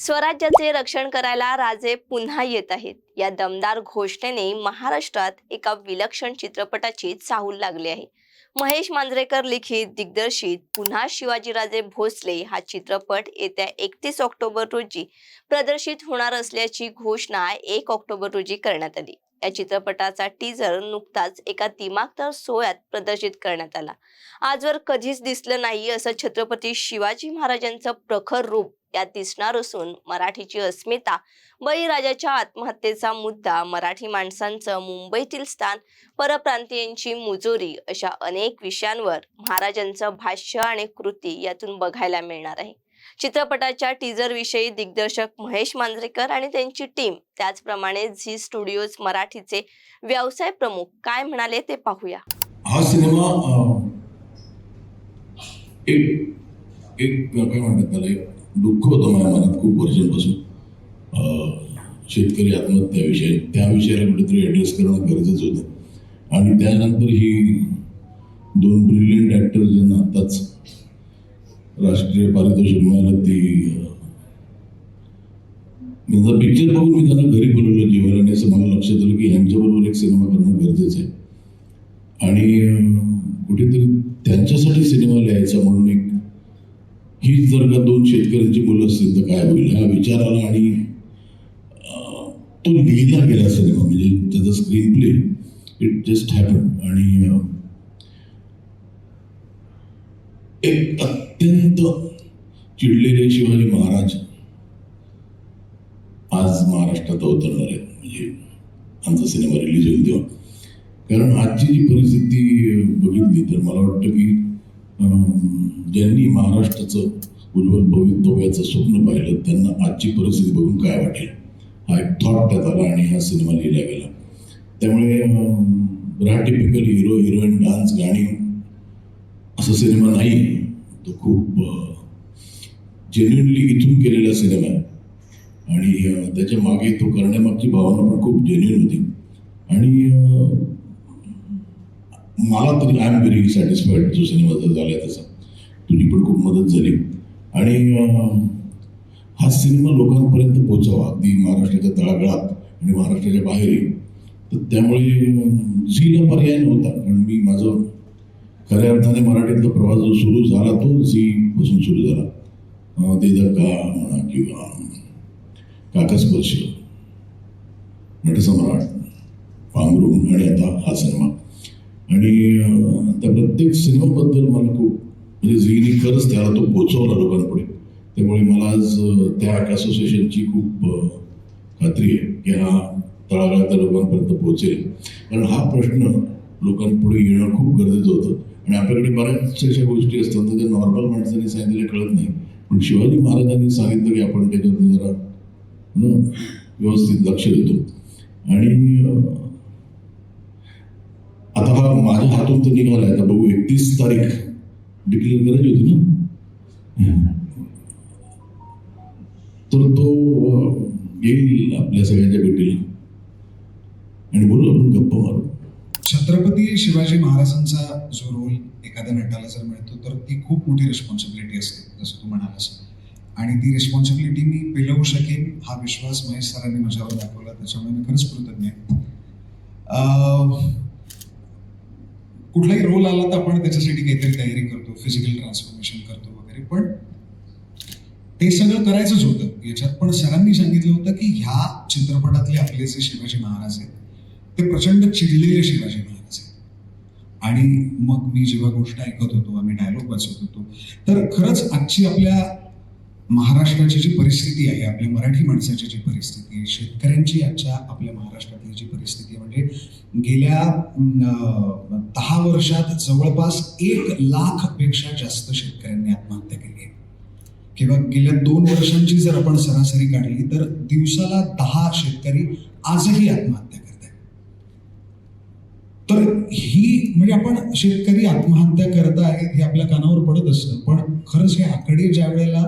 स्वराज्याचे रक्षण करायला राजे पुन्हा येत आहेत. या दमदार घोषणेने महाराष्ट्रात एका विलक्षण चित्रपटाची चाहूल लागली आहे. महेश मांजरेकर लिखित दिग्दर्शित पुन्हा शिवाजीराजे भोसले हा चित्रपट येत्या एकतीस ऑक्टोबर रोजी प्रदर्शित होणार असल्याची घोषणा एक ऑक्टोबर रोजी करण्यात आली. या चित्रपटाचा टीजर नुकताच एका दिमागदार सोहळ्यात प्रदर्शित करण्यात आला. आजवर कधीच दिसलं नाही असं छत्रपती शिवाजी महाराजांचं प्रखर रूप यात दिसणार असून मराठीची अस्मिता बळीराजाच्या आत्महत्येचा मुद्दा मराठी माणसांचं मुंबईतील स्थान परप्रांतीयांची मुजोरी अशा अनेक विषयांवर महाराजांचं भाष्य आणि कृती यातून बघायला मिळणार आहे. चित्रपटाच्या टीजर विषयी दिग्दर्शक महेश मांजरेकर आणि त्यांची टीम त्याचप्रमाणे झी स्टुडिओज मराठीचे व्यवसाय प्रमुख काय म्हणाले ते पाहूया. हा सिनेमा एक एक काय म्हणतात त्याला एक दुःख होतं माझ्या मनात खूप वर्षांपासून. शेतकरी आत्महत्याविषयी त्या विषयाला कुठेतरी ॲड्रेस करणं गरजेचं होतं. आणि त्यानंतर ही दोन ब्रिलियंट ॲक्टर ज्यांना आत्ताच राष्ट्रीय पारितोषिक मिळालं ती त्यांचा पिक्चर बघून मी त्यांना घरी बोलवलं जेवायला आणि असं मला लक्षात आलं की ह्यांच्याबरोबर एक सिनेमा करणं गरजेचं आहे. आणि कुठेतरी त्यांच्यासाठी सिनेमा लिहायचा म्हणून एक हीच जर का दोन शेतकऱ्यांची मुलं असतील तर काय होईल? हा विचार आला आणि तो लिहिला गेला सिनेमा म्हणजे त्याचा screen play it just happen आणि एक अत्यंत चिडलेले शिवाजी महाराज आज महाराष्ट्रात अवतरणार आहेत. म्हणजे आमचा सिनेमा रिलीज होईल तेव्हा. कारण आजची जी परिस्थिती बघितली तर मला वाटतं की ज्यांनी महाराष्ट्राचं उज्ज्वल भवितव्याचं स्वप्न पाहिलं त्यांना आजची परिस्थिती बघून काय वाटेल? हा एक थॉट त्यात आला आणि हा सिनेमा लिहिला गेला. त्यामुळे हा टिपिकल हिरो हिरोईन डान्स गाणी असा सिनेमा नाही. तो खूप जेन्युनली इथून केलेला सिनेमा आहे. आणि त्याच्यामागे तो करण्यामागची भावना पण खूप जेन्युन होती. आणि मला तरी आय एम व्हेरी सॅटिस्फाईड जो सिनेमा जर झाला तसा. तुझी पण खूप मदत झाली. आणि हा सिनेमा लोकांपर्यंत पोचावा अगदी महाराष्ट्राच्या तळागाळात आणि महाराष्ट्राच्या बाहेरही तर त्यामुळे झीला पर्याय नव्हता. कारण मी माझं खऱ्या अर्थाने मराठीतला प्रवास जो सुरू झाला तो झीपासून सुरू झाला. ते जर का म्हणा किंवा काकास्पर्श नटसम्राट म्हणजे पांघरुण. आणि आता हा सिनेमा. आणि त्या प्रत्येक सिनेमाबद्दल मला खूप म्हणजे झीनी खरंच त्याला तो पोचवला लोकांपुढे. त्यामुळे मला आज त्या असोसिएशनची खूप खात्री आहे की हा तळागाळातल्या लोकांपर्यंत पोहोचेल. कारण हा प्रश्न लोकांपुढे येणं खूप गरजेचं होतं. आणि आपल्याकडे बऱ्याच अशा गोष्टी असतात त्या नॉर्मल माणसाने सांगितलेल्या कळत नाही. पण शिवाजी महाराजांनी सांगितलं की आपण त्याच्यात जरा व्यवस्थित लक्ष देतो. आणि आता हा माझ्या हातून तर निघाला आहे. आता बघू एकतीस तारीख डिक्लेअर करायची होती ना? तर तो येईल आपल्या सगळ्यांच्या भेटीला. आणि बोलू आपण गप्पा मारू. छत्रपती शिवाजी महाराजांचा जो रोल एखाद्या नटाला जर मिळतो तर ती खूप मोठी रिस्पॉन्सिबिलिटी असते जसं तू म्हणालास. आणि ती रिस्पॉन्सिबिलिटी मी पेलवू शकेन हा विश्वास महेश सरांनी माझ्यावर दाखवला त्याच्यामुळे मी खरंच कृतज्ञ आहे. कुठलाही रोल आला तर आपण त्याच्यासाठी काहीतरी तयारी करतो फिजिकल ट्रान्सफॉर्मेशन करतो वगैरे. पण ते सगळं करायचंच होतं. याच्यात पण सरांनी सांगितलं होतं की ह्या चित्रपटातले आपले जे शिवाजी महाराज आहेत ते प्रचंड चिडलेले शिवाजी महाराज आहेत. आणि मग मी जेव्हा गोष्ट ऐकत होतो आम्ही डायलॉग वाचत होतो तर खरंच आजची आपल्या महाराष्ट्राची जी परिस्थिती आहे आपल्या मराठी माणसाची जी परिस्थिती आहे शेतकऱ्यांची आजच्या आपल्या महाराष्ट्रातली जी परिस्थिती आहे म्हणजे गेल्या दहा वर्षात जवळपास एक लाखपेक्षा जास्त शेतकऱ्यांनी आत्महत्या केली आहे. किंवा गेल्या दोन वर्षांची जर आपण सरासरी काढली तर दिवसाला दहा शेतकरी आजही आत्महत्या करत आहेत. तर ही म्हणजे आपण शेतकरी आत्महत्या करत आहेत हे आपल्या कानावर पडत असतं. पण खरंच हे आकडे ज्या वेळेला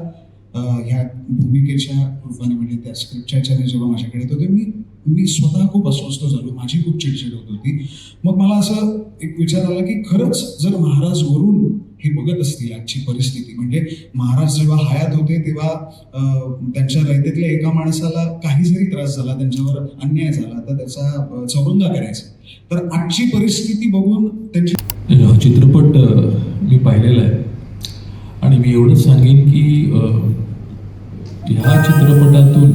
ह्या भूमिकेच्या रूपाने म्हणजे त्या स्क्रिप्टच्या जेव्हा माझ्याकडे येत होते मी मी स्वतः खूप अस्वस्थ झालो. माझी खूप चिडचिड होत होती. मग मला असं एक विचार आला की खरंच जर महाराज वरून हे बघत असतील आजची परिस्थिती म्हणजे महाराज जेव्हा हयात होते तेव्हा त्यांच्या रयतेतल्या एका माणसाला काही जरी त्रास झाला त्यांच्यावर अन्याय झाला तर त्याचा चौरंगा करायचा. तर आजची परिस्थिती बघून त्यांची चित्रपट मी पाहिलेला आहे. आणि मी एवढंच सांगेन की ह्या चित्रपटातून